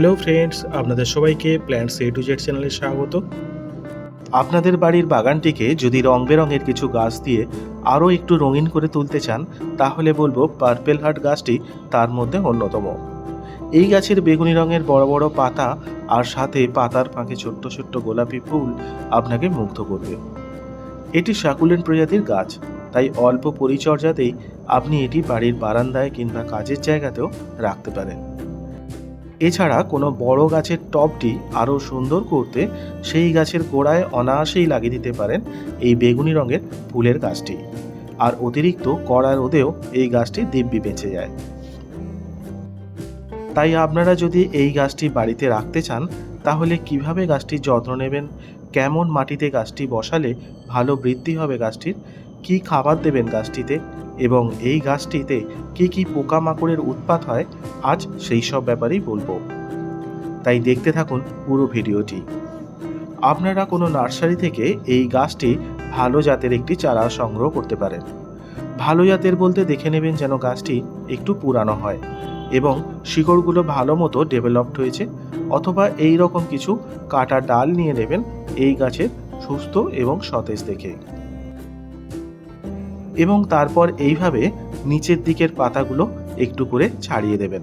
Hello friends, আপনাদের সবাইকে plants A to Z চ্যানেলে স্বাগত। আপনাদের বাড়ির বাগানটিকে যদি রং বেরঙের কিছু গাছ দিয়ে আরও একটু রঙিন করে তুলতে চান, তাহলে বলব পার্পেল হার্ট গাছটি তার মধ্যে অন্যতম। এই গাছের বেগুনি রঙের বড় বড় পাতা আর সাথে পাতার ফাঁকে ছোট্ট ছোট্ট গোলাপি ফুল আপনাকে মুগ্ধ করবে। এটি সাকুলেন প্রজাতির গাছ, তাই অল্প পরিচর্যাতেই আপনি এটি বাড়ির বারান্দায় কিংবা কাজের জায়গাতেও রাখতে পারেন। এছাড়া কোনো বড় গাছের টবটি আরও সুন্দর করতে সেই গাছের গোড়ায় অনায়াসেই লাগিয়ে দিতে পারেন এই বেগুনি রঙের ফুলের গাছটি। আর অতিরিক্ত কড়া রোদেও এই গাছটি দিব্যি বেঁচে যায়। তাই আপনারা যদি এই গাছটি বাড়িতে রাখতে চান, তাহলে কীভাবে গাছটির যত্ন নেবেন? কেমন মাটিতে গাছটি বসালে ভালো বৃদ্ধি হবে গাছটির? কি খাবার দেবেন গাছটিতে এবং এই গাছটিতে কি কি পোকামাকড়ের উৎপাত হয়, আজ সেই সব ব্যাপারেই বলব। তাই দেখতে থাকুন পুরো ভিডিওটি। আপনারা কোনো নার্সারি থেকে এই গাছটি ভালো জাতের একটি চারা সংগ্রহ করতে পারেন। ভালো জাতের বলতে দেখে নেবেন যেন গাছটি একটু পুরানো হয় এবং শিকড়গুলো ভালো মতো ডেভেলপড হয়েছে অথবা এই রকম কিছু কাটা ডাল নিয়ে নেবেন এই গাছের সুস্থ এবং সতেজ দেখে। এবং তারপর এইভাবে নিচের দিকের পাতাগুলো একটু করে ছাড়িয়ে দেবেন।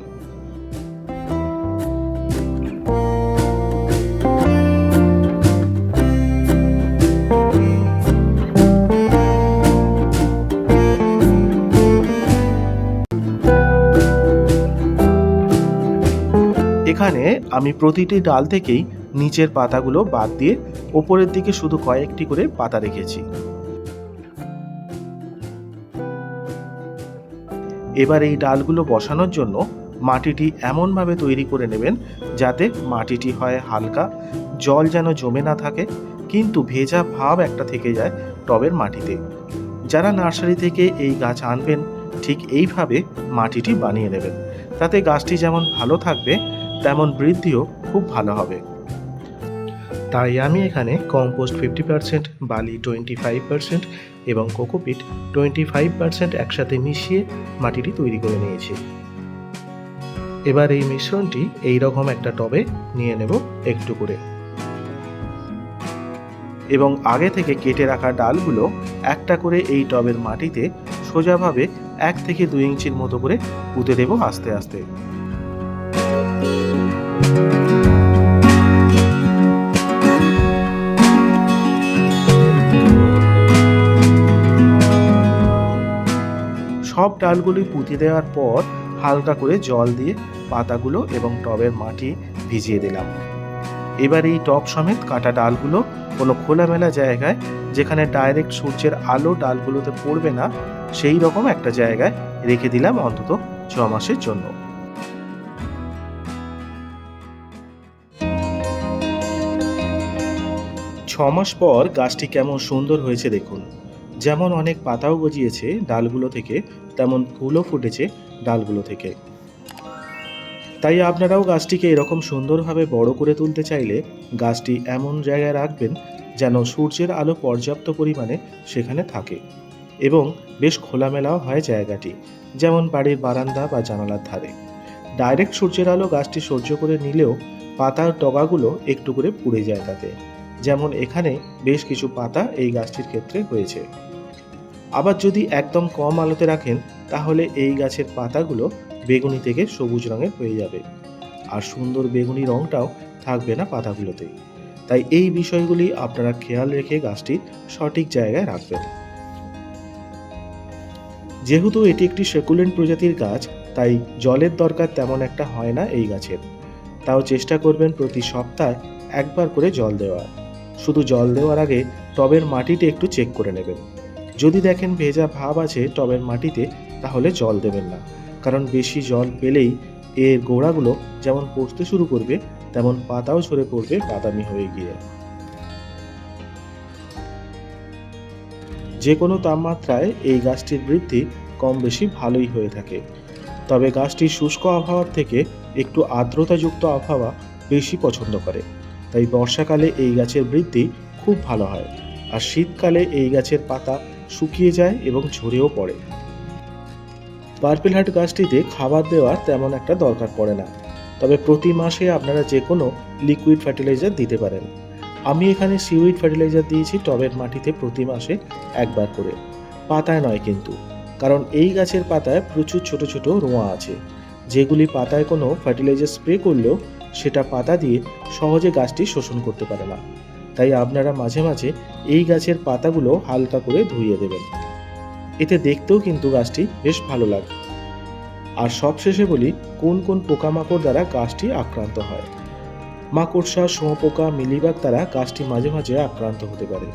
এখানে আমি প্রতিটি ডাল থেকেই নিচের পাতাগুলো বাদ দিয়ে ওপরের দিকে শুধু কয়েকটি করে পাতা রেখেছি। এবার এই ডালগুলো বসানোর জন্য মাটিটি এমনভাবে তৈরি করে নেবেন যাতে মাটিটি হয় হালকা, জল যেন জমে না থাকে, কিন্তু ভেজা ভাব একটা থেকে যায় টবের মাটিতে। যারা নার্সারি থেকে এই গাছ আনবেন, ঠিক এইভাবে মাটিটি বানিয়ে নেবেন। তাতে গাছটি যেমন ভালো থাকবে, তেমন বৃদ্ধিও খুব ভালো হবে। তাই আমি এখানে কম্পোস্ট ফিফটি পার্সেন্ট বালি টোয়েন্টি ফাইভ পার্সেন্ট এবং কোকোপিট টোয়েন্টি ফাইভ পার্সেন্ট একসাথে মিশিয়ে মাটিটি তৈরি করে নিয়েছি। এবার এই মিশ্রণটি এই রকম একটা টবে নিয়ে নেব একটু করে। এবং আগে থেকে কেটে রাখা ডালগুলো একটা করে এই টবের মাটিতে সোজাভাবে এক থেকে দুই ইঞ্চির মতো করে পুঁতে দেবো আস্তে আস্তে। সব ডালগুলি পুঁতে দেওয়ার পর হালকা করে জল দিয়ে পাতাগুলো এবং টবের মাটি ভিজিয়ে দিলাম। এবার এই টব সমেত কাটা ডালগুলো কোনো খোলামেলা জায়গায়, যেখানে ডাইরেক্ট সূর্যের আলো ডালগুলোতে পড়বে না, সেই রকম একটা জায়গায় রেখে দিলাম অন্তত ছ মাসের জন্য। ছ মাস পর গাছটি কেমন সুন্দর হয়েছে দেখুন। যেমন অনেক পাতাও গজিয়েছে ডালগুলো থেকে তেমন ফুলও ফুটেছে ডালগুলো থেকে। তাই আপনারাও গাছটিকে এরকম সুন্দরভাবে বড় করে তুলতে চাইলে গাছটি এমন জায়গায় রাখবেন যেন সূর্যের আলো পর্যাপ্ত পরিমাণে সেখানে থাকে এবং বেশ খোলামেলাও হয় জায়গাটি, যেমন বাড়ির বারান্দা বা জানালার ধারে। ডাইরেক্ট সূর্যের আলো গাছটি সহ্য করে নিলেও পাতার ডগাগুলো একটু করে পুড়ে যায় তাতে। যেমন এখানে বেশ কিছু পাতা এই গাছটির ক্ষেত্রে হয়েছে। আবার যদি একদম কম আলোতে রাখেন, তাহলে এই গাছের পাতাগুলো বেগুনি থেকে সবুজ রঙের হয়ে যাবে। আর সুন্দর বেগুনি রঙটাও থাকবে না পাতাগুলোতে। তাই এই বিষয়গুলি আপনারা খেয়াল রেখে গাছটি সঠিক জায়গায় রাখবেন। যেহেতু এটি একটি সেকুলেন্ট প্রজাতির গাছ, তাই জলের দরকার তেমন একটা হয় না এই গাছের। তাও চেষ্টা করবেন প্রতি সপ্তাহে একবার করে জল দেওয়ার। শুধু জল দেওয়ার আগে টবের মাটিটি একটু চেক করে নেবেন। যদি দেখেন ভেজা ভাব আছে টবের মাটিতে, তাহলে জল দেবেন না। কারণ বেশি জল পেলেই এর গোড়াগুলো যেমন পড়তে শুরু করবে, তেমন পাতাও ঝরে পড়বে বাদামি হয়ে গিয়ে। যে কোনো তাপমাত্রায় এই গাছটির বৃদ্ধি কম বেশি ভালোই হয়ে থাকে। তবে গাছটি শুষ্ক আবহাওয়ার থেকে একটু আর্দ্রতাযুক্ত আবহাওয়া বেশি পছন্দ করে। তাই বর্ষাকালে এই গাছের বৃদ্ধি খুব ভালো হয়। আর শীতকালে এই গাছের পাতা শুকিয়ে যায় এবং ঝরেও পড়ে। পার্পেল হার্ট গাছটিতে খাবার দেওয়ার তেমন একটা দরকার পড়ে না। তবে প্রতি মাসে আপনারা যে কোনো লিকুইড ফার্টিলাইজার দিতে পারেন। আমি এখানে সিউইড ফার্টিলাইজার দিয়েছি টবের মাটিতে প্রতি মাসে একবার করে। পাতায় নয় কিন্তু, কারণ এই গাছের পাতায় প্রচুর ছোট ছোট রোঁয়া আছে। যেগুলি পাতায় কোনো ফার্টিলাইজার স্প্রে করলেও সেটা পাতা দিয়ে সহজে গাছটি শোষণ করতে পারে না। তাই আপনারা মাঝে মাঝে এই গাছের পাতাগুলো হালকা করে ধুইয়ে দেবেন। এতে দেখতেও কিন্তু গাছটি বেশ ভালো লাগে। আর সবশেষে বলি, কোন কোন পোকামাকড় দ্বারা গাছটি আক্রান্ত হয়? মাকড়সা, শুঁয়োপোকা, মিলিবাগ দ্বারা গাছটি মাঝে মাঝে আক্রান্ত হতে পারে।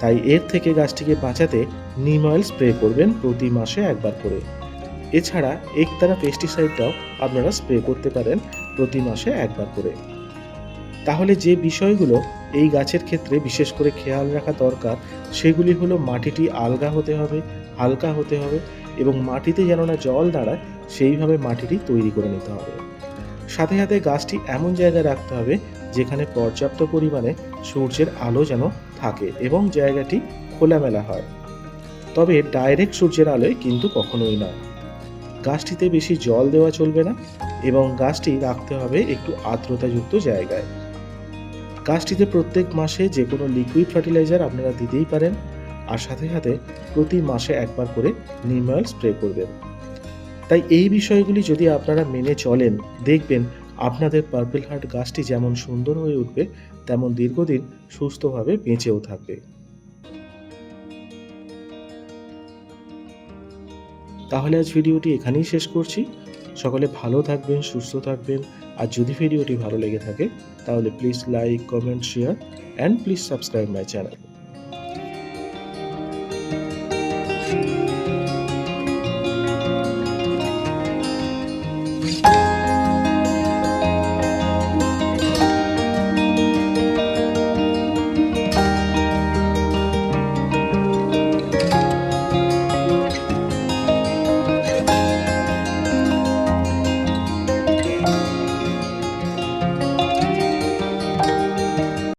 তাই এর থেকে গাছটিকে বাঁচাতে নিম অয়েল স্প্রে করবেন প্রতি মাসে একবার করে। এছাড়া একতারা পেস্টিসাইডটাও আপনারা স্প্রে করতে পারেন প্রতি মাসে একবার করে। তাহলে যে বিষয়গুলো এই গাছের ক্ষেত্রে বিশেষ করে খেয়াল রাখা দরকার, সেগুলি হলো মাটিটি আলগা হতে হবে, হালকা হতে হবে এবং মাটিতে যেন না জল দাঁড়ায়, সেইভাবে মাটিটি তৈরি করে নিতে হবে। সাথে সাথে গাছটি এমন জায়গায় রাখতে হবে যেখানে পর্যাপ্ত পরিমাণে সূর্যের আলো যেন থাকে এবং জায়গাটি খোলামেলা হয়। তবে ডাইরেক্ট সূর্যের আলোয় কিন্তু কখনোই নয়। গাছটিতে বেশি জল দেওয়া চলবে না এবং গাছটি রাখতে হবে একটু আর্দ্রতাযুক্ত জায়গায়। গাছটিতে প্রত্যেক মাসে যে কোনো লিকুইড ফার্টিলাইজার আপনারা দিতেই পারেন, আর সাথে সাথে প্রতি মাসে একবার করে নিম স্প্রে করবেন। তাই এই বিষয়গুলি যদি আপনারা মেনে চলেন, দেখবেন আপনাদের পার্পেল হার্ট গাছটি যেমন সুন্দর হয়ে উঠবে, তেমন দীর্ঘদিন সুস্থভাবে বেঁচেও থাকবে। তাহলে আজ ভিডিওটি এখানেই শেষ করছি। সকলে ভালো থাকবেন, সুস্থ থাকবেন। আর যদি ভিডিওটি ভালো লেগে থাকে, তাহলে please like comment share and please subscribe my channel